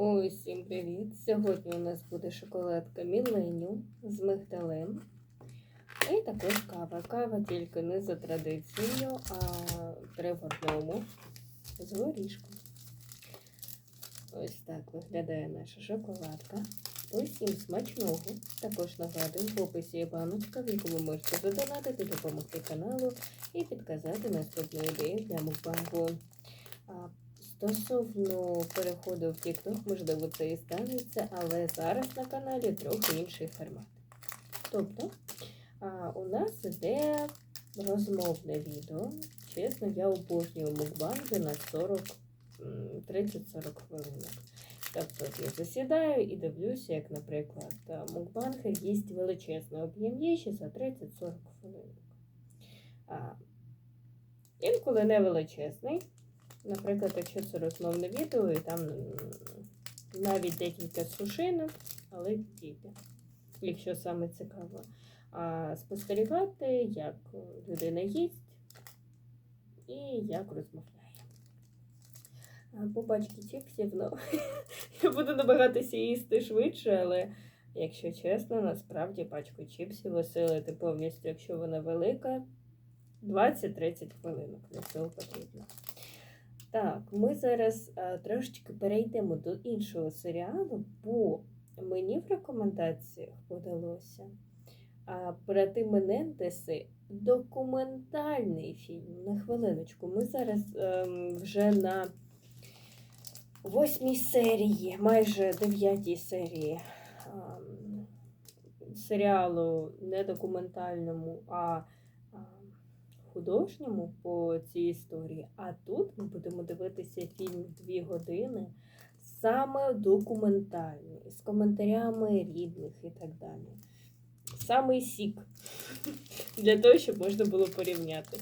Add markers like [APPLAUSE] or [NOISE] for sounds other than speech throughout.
Ой, всім привіт! Сьогодні у нас буде шоколадка Міленіум з мигдалем. І також кава. Кава тільки не за традицією, а три в одному з горішком. Ось так виглядає наша шоколадка. Усім смачного. Також нагадую, в описі є баночка, в ви можете задонатити, допомогти каналу і підказати наступну ідею для мукбангу. Стосовно переходу в TikTok, можливо, це і станеться, але зараз на каналі трохи інший формат. Тобто, а, у нас іде розмовне відео. Чесно, я обожнюю мукбанги на 40 30-40 хвилинок. Тобто я засідаю і дивлюся, як, наприклад, мукбангер їсть величезний об'єм їжі за 30-40 хвилинок. Інколи не величезний. Наприклад, якщо це розмовне відео, і там навіть декілька сушинок, але тільки, якщо саме цікаво. А спостерігати, як людина їсть і як розмовляє. По пачці чіпсів, ну, [LAUGHS] я буду намагатися їсти швидше, але, якщо чесно, насправді пачку чіпсів осилити повністю, якщо вона велика, 20-30 хвилинок для цього потрібно. Так, ми зараз а, трошечки перейдемо до іншого серіалу, бо мені в рекомендаціях подалося брати Менендеси документальний фільм. На хвилиночку. Ми зараз ем, вже на восьмій серії, майже дев'ятій серії ем, серіалу не документальному, а художньому по цій історії. А тут ми будемо дивитися фільм дві години, саме документальний, з коментарями рідних і так далі. Самий сік для того, щоб можна було порівняти.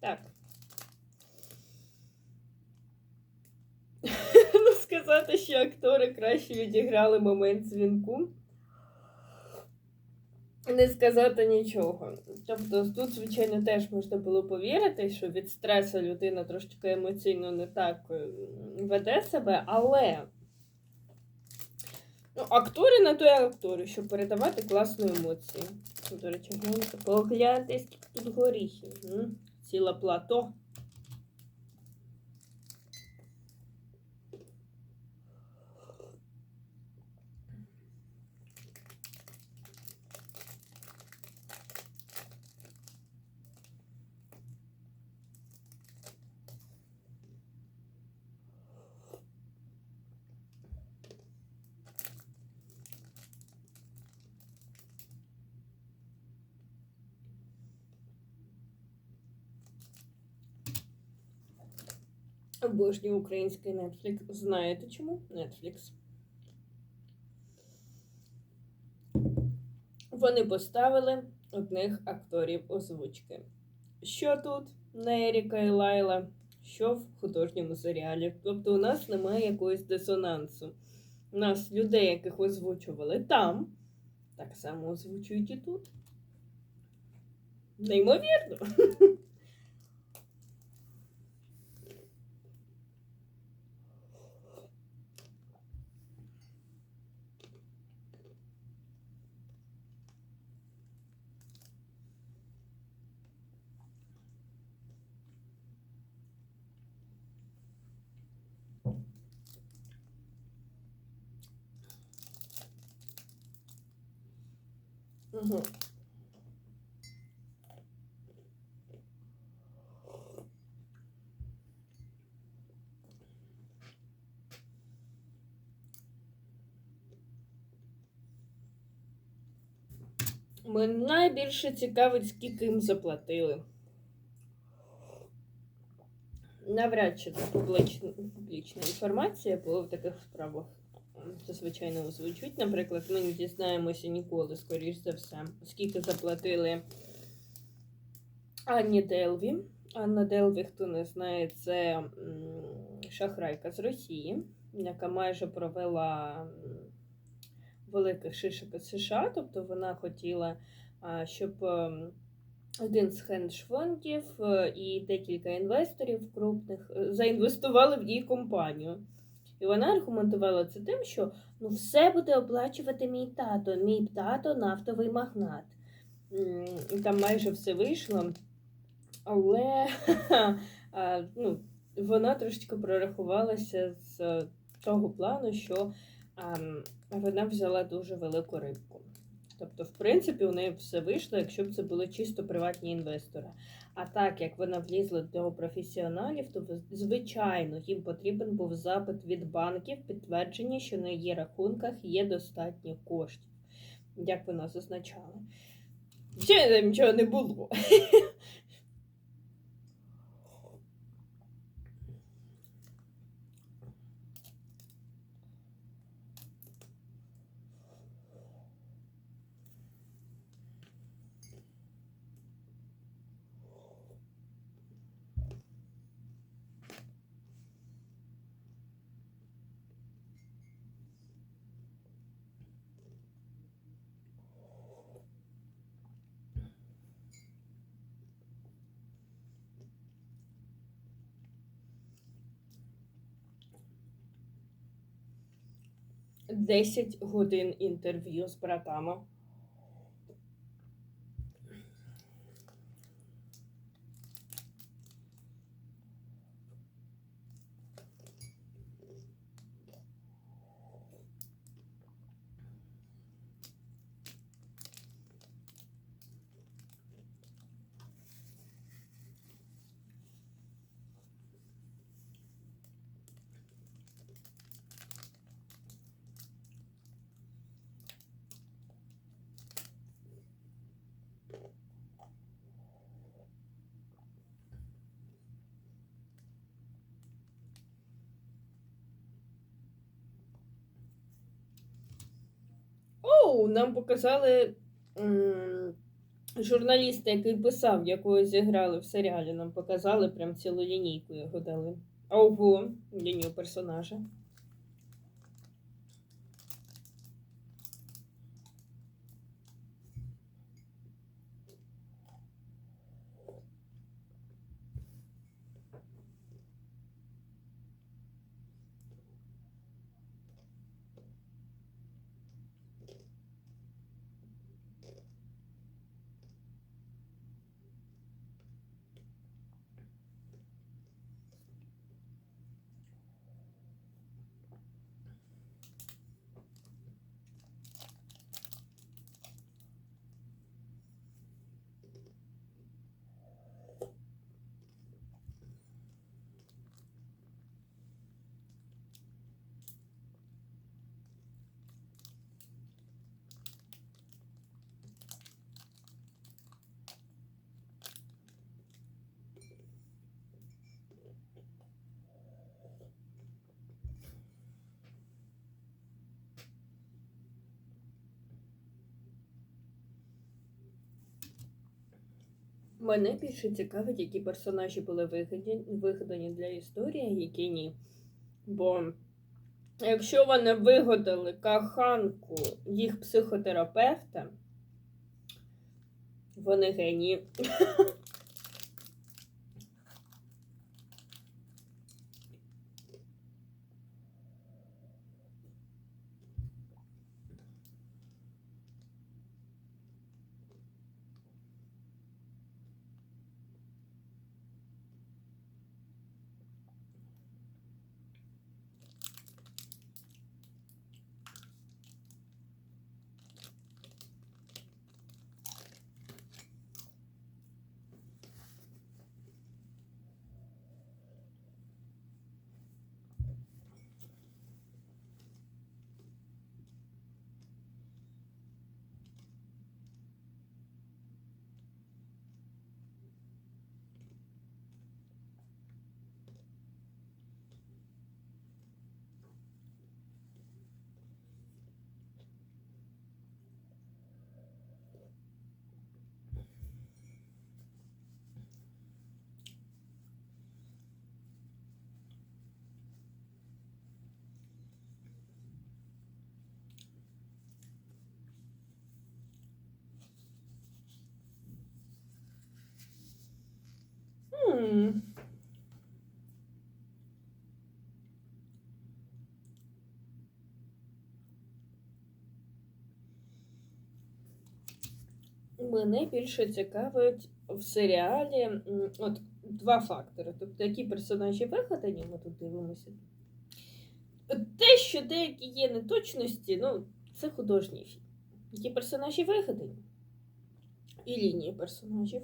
Так. Ну, сказати, що актори краще відіграли момент дзвінку. Не сказати нічого. Тобто тут, звичайно, теж можна було повірити, що від стресу людина трошки емоційно не так е, веде себе, але ну, актори на то й актори, щоб передавати класну емоцію. До речі, погляньте, скільки тут горіхів. М? Ціле плато. Обожнюю український Netflix. Знаєте чому? Netflix. Вони поставили одних акторів озвучки. Що тут на Еріка і Лайла, що в художньому серіалі. Тобто у нас немає якогось дисонансу. У нас людей, яких озвучували там, так само озвучують і тут. Неймовірно. [LAUGHS] Угу. Найбільше цікавить, скільки їм заплатили. навряд чи публічна, інформація, бо в таких справах зазвичай озвучують. Наприклад, ми не дізнаємося ніколи, скоріш за все, скільки заплатили Анні Делві. Анна Делві, хто не знає, це шахрайка з Росії, яка майже провела великих шишок із США. Тобто вона хотіла, щоб ем, один з хендж-фондів е, і декілька інвесторів крупних е, заінвестували в її компанію. І вона аргументувала це тим, що ну все буде оплачувати мій тато. Мій тато нафтовий магнат. І там майже все вийшло. Але [LAUGHS] ну, вона трошечки прорахувалася з того плану, що вона взяла дуже велику рибку. Тобто, в принципі, у неї все вийшло, якщо б це були чисто приватні інвестори. А так як вона влізла до професіоналів, то звичайно їм потрібен був запит від банків, підтвердження, що на її рахунках є достатньо коштів, як вона зазначала. Ще нічого не було. [LAUGHS] Десять годин інтерв'ю з братами. Оу, нам показали м, журналіста, який писав, якого зіграли в серіалі. Нам показали прям цілу лінійку його дали. Ого, лінію персонажа. Мене більше цікавить, які персонажі були вигадані, для історії, а які ні. Бо якщо вони вигадали каханку їх психотерапевта, вони генії. [LAUGHS] Мене більше цікавить в серіалі от два фактори. Тобто, які персонажі вигадані, ми тут дивимося. Те, що деякі є неточності, ну, це художній фільм. Які персонажі вигадані, і лінії персонажів.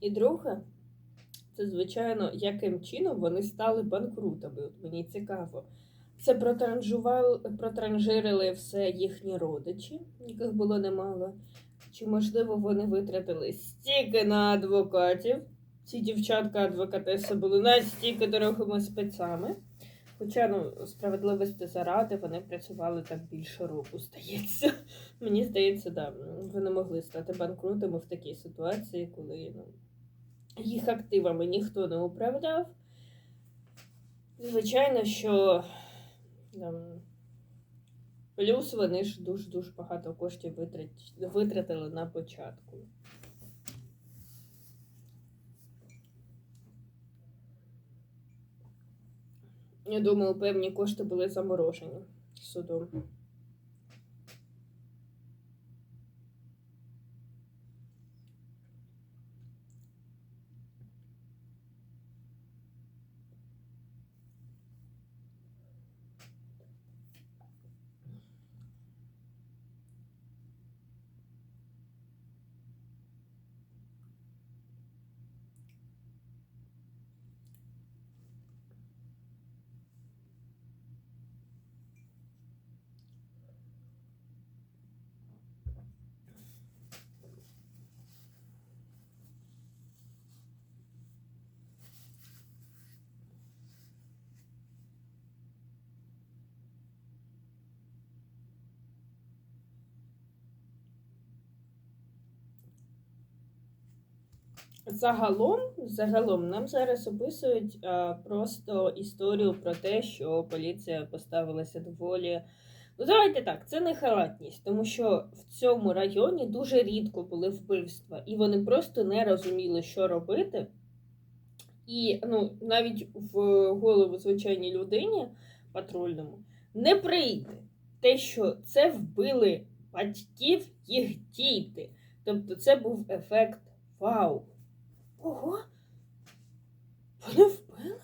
І друге, це, звичайно, яким чином вони стали банкрутами. Мені цікаво. Це протранжирили все їхні родичі, яких було немало. Чи, можливо, вони витратили стільки на адвокатів? Ці дівчатка-адвокатеси були настільки дорогими спецами. Хоча, ну, справедливості заради, вони працювали так більше року, здається. Мені здається, да, вони могли стати банкрутами в такій ситуації, коли ну, їх активами ніхто не управляв. Звичайно, що там, плюс вони ж дуже-дуже багато коштів витратили на початку. Я думаю, певні кошти були заморожені судом. Загалом, загалом нам зараз описують а, просто історію про те, що поліція поставилася доволі. Ну, давайте так, це не халатність, тому що в цьому районі дуже рідко були вбивства, і вони просто не розуміли, що робити. І ну, навіть в голову звичайній людині патрульному не прийде те, що це вбили батьків їх діти. Тобто це був ефект вау. Ого! Вони вбили?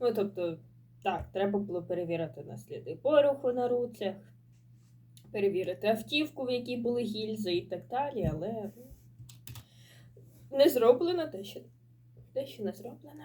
Ну, тобто, так, треба було перевірити насліди пороху на руцях, перевірити автівку, в якій були гільзи і так далі, але ну, не зроблено те, що, те, що не зроблено.